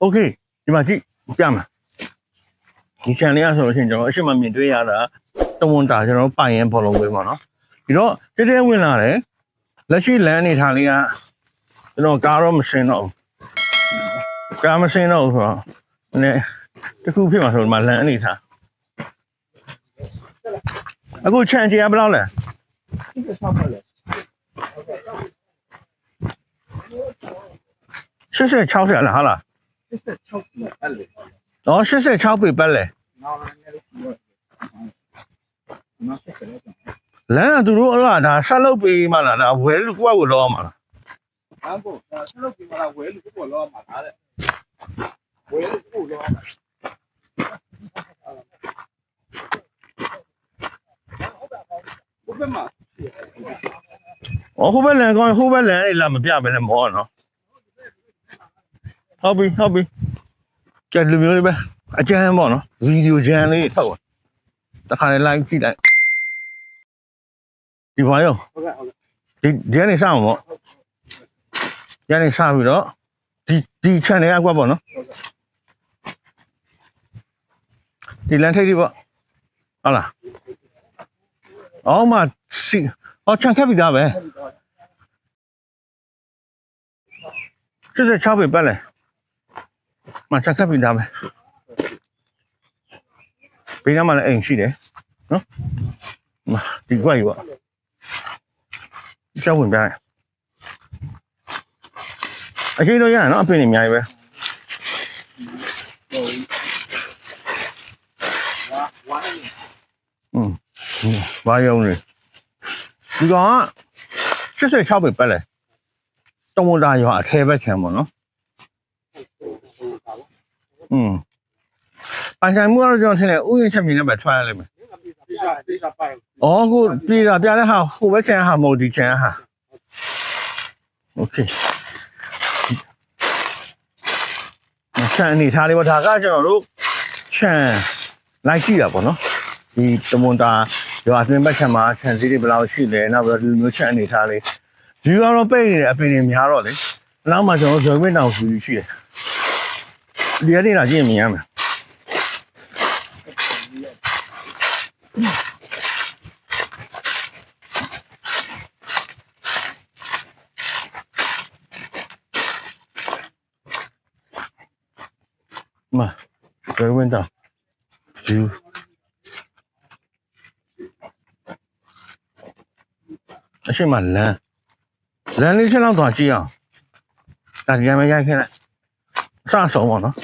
โอเคဒီမှာကြည့်ပြမယ်ဒီ channel ရဆိုလို့ရှိရင်ကျွန်တော်အရှိမမြင်တွေ့ရတာတဝန်တာကျွန်တော်ပိုင်ရင်ဘောလုံးဝေးပါနော်ဒီတော့တတဲဝင်လာတယ်လက်ရှိလမ်းအနေထားလေးကကျွန်တော်ကားတော့မစင်တော့ဘူးကားမစင်တော့ဘူးဆိုတော့နည်းတစ်ခုဖြစ်မှာဆိုတော့ဒီမှာလမ်းအနေထားအခုချန်ချီကဘယ်လောက်လဲ 80 60လားဟာလား 16အဲ့လေတော့86ပေပတ်လဲနောက်လည်းလည်းရှိတော့နောက်ဆက်တယ်လမ်းကသူတို့အဲ့ဒါဒါဆက်လုပ်ပေးမှလားဒါဝယ်လို့ကိုယ့်ကိုလောမှာလားဘာကိုဆက်လုပ်ပြီးမှလာဝဲလို့ကိုလောမှာလားတဲ့ဝဲလို့ကိုလောမှာဘုဘမ။အော်ဟိုဘက်လန်ကောင်းရင်ဟိုဘက်လန်လေးလာမပြပဲနဲ့မောနော်။ ဟုတ်ပြီဟုတ်ပြီ။ကြက်လူမျိုးလေးပဲအကျန်းပေါ့နော်။ဗီဒီယိုကျန်းလေးထောက်ပါ။တခါလေး live ကြည့်လိုက်။ဒီဘာရောဟုတ်ကဲ့ဟုတ်ကဲ့ဒီဒီကနေစအောင်ပေါ့။ဒီကနေစပြီးတော့ဒီဒီ channel ကကွက်ပေါ့နော်။ဒီလန်ထိပ်ဒီပေါ့။ဟုတ်လား။အော်မစီအော်ချန်ခက်ပြီသားပဲ။စစ်စစ်6ပဲပတ်လဲ။ မချန်ခက်ပြီသားပဲ။ဘေးနားမှာလည်းအိမ်ရှိတယ်နော်။မဒီကွက်ကြီးပေါ့။ကြောက်ဝင်ပြတယ်။အချိန်တော့ရရနော်အပင်နေအများကြီးပဲဝါဝါနေ။อืมဘာယုံလဲ။ဒီကောင်က86ပဲပတ်လဲ။တဝန်တာရွာအထဲဘက်ခံပေါ့နော်။ อืมပိုင်ဆိုင်မှုကတော့ကျွန်တော်ထင်တယ်ဥယျာဉ်ချက်မြင်နဲ့ပဲထွက်ရလိမ့်မယ်ဒီကဒီကပိုင်။အော်ခုပြည်တာပြတဲ့ဟာဟိုဘက်ချန်ဟာမဟုတ်ဒီချန်ဟာ။ Okay ။ချန်အနေထားလေးပေါ့ဒါကကျွန်တော်တို့ချန်လိုက်ကြည့်တာပေါ့နော်။ဒီတမွန်တာရွာအတွင်းဘက်ချန်မှာချန်စည်းတွေဘယ်လောက်ရှိလဲနောက်ပြီးတော့ဒီလိုမျိုးချန်အနေထားလေးဒီကတော့ပိတ်နေတယ်အပင်တွေများတော့လေ။နောက်မှကျွန်တော်ဇော်ဝင်းတောင်ဆူရှိတယ်။ ဒီရနေတာရှင်းမြင်ရမယ်မဘယ်ဝင်တာဒီ အရှိမလမ်းလမ်းလေးချက်လောက်သွားကြည့်အောင်ဒါကြံမရိုက်ခဲ့လိုက်စအောင်ပါနော်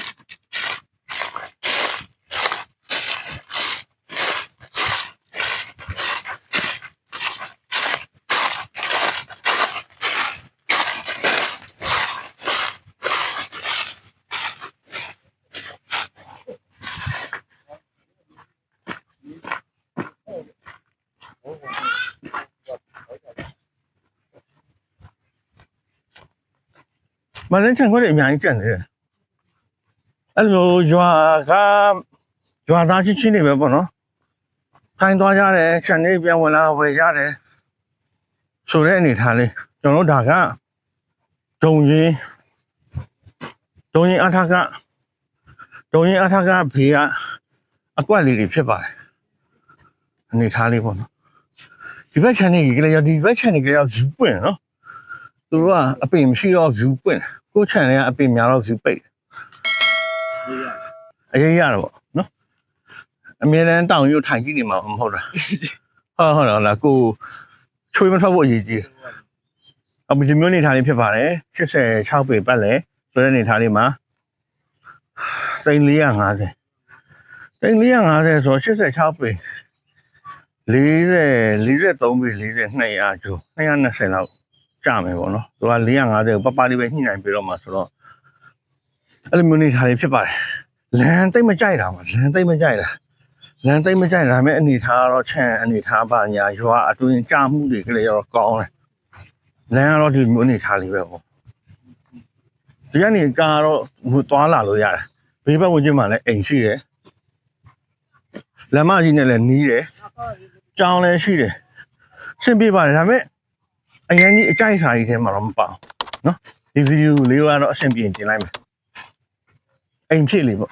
မလန်းချန်ခွက်တွေအများကြီးပြတ်နေတယ်အဲ့လိုရွာကရွာသားချင်းချင်းတွေပဲပေါ့နော်ထိုင်သွားကြတယ်ခြံလေးပြန်ဝင်လာဝယ်ကြတယ်ဆိုတဲ့အနေထားလေးကျွန်တော်တို့ဒါကဒုံရင်ဒုံရင်အထကဒုံရင်အထကဘေးကအကွက်လေးတွေဖြစ်ပါတယ်အနေထားလေးပေါ့နော်ဒီဘက်ခြံလေးကြီးကလေးရောက်ဒီဘက်ခြံလေးကလေးရောက်ဇူးပွင့်နော် သူတို့ကအပင်မရှိတော့ view ပွင့်တယ်ကိုယ်ချန်လည်းအပင်များတော့ view ပိတ်တယ်ဒီရအရေးရတယ်ပေါ့နော်အမြဲတမ်းတောင်ရုပ်ထိုင်ကြည့်နေမှာမဟုတ်တာဟုတ်ဟုတ်လားကိုချွေးမထွက်ဖို့အရေးကြီးတယ်အပဒီမျိုးနေထားလေးဖြစ်ပါတယ်86ပေပတ်လဲဆိုတဲ့နေထားလေးမှာသိန်း450သိန်း450ဆို86ပေ40 43ပေ4200ကျော်220လောက် ကြမယ်ပေါ့နော်သူက450ကိုပပလေးပဲညှိနှိုင်းပြီးတော့မှဆိုတော့အဲ့လိုမျိုးနေထားလေးဖြစ်ပါတယ်လမ်းသိမ့်မကြိုက်တာပါလမ်းသိမ့်မကြိုက်တာလမ်းသိမ့်မကြိုက်တာဒါပေမဲ့အနေထားကတော့ချန်အနေထားပါညာရွာအတွင်းကြာမှုတွေကလေးတော့ကောင်းတယ်လမ်းကတော့ဒီမျိုးအနေထားလေးပဲပေါ့ဒီကနေကားတော့ဟိုသွားလာလို့ရတယ်ဘေးဘက်ဝင်ချင်းမှလည်းအိမ်ရှိတယ်လမ်းမကြီးနဲ့လည်းနီးတယ်ကြောင်းလည်းရှိတယ်ရှင်းပြပါတယ်ဒါပေမဲ့ အရင်ကြီးအကြိုက်စာကြီးထဲမှာတော့မပါဘူးနော်ဒီဗီဒီယိုလေးကတော့အဆင်ပြေတင်လိုက်မယ်အိမ်ဖြစ်လေပေါ့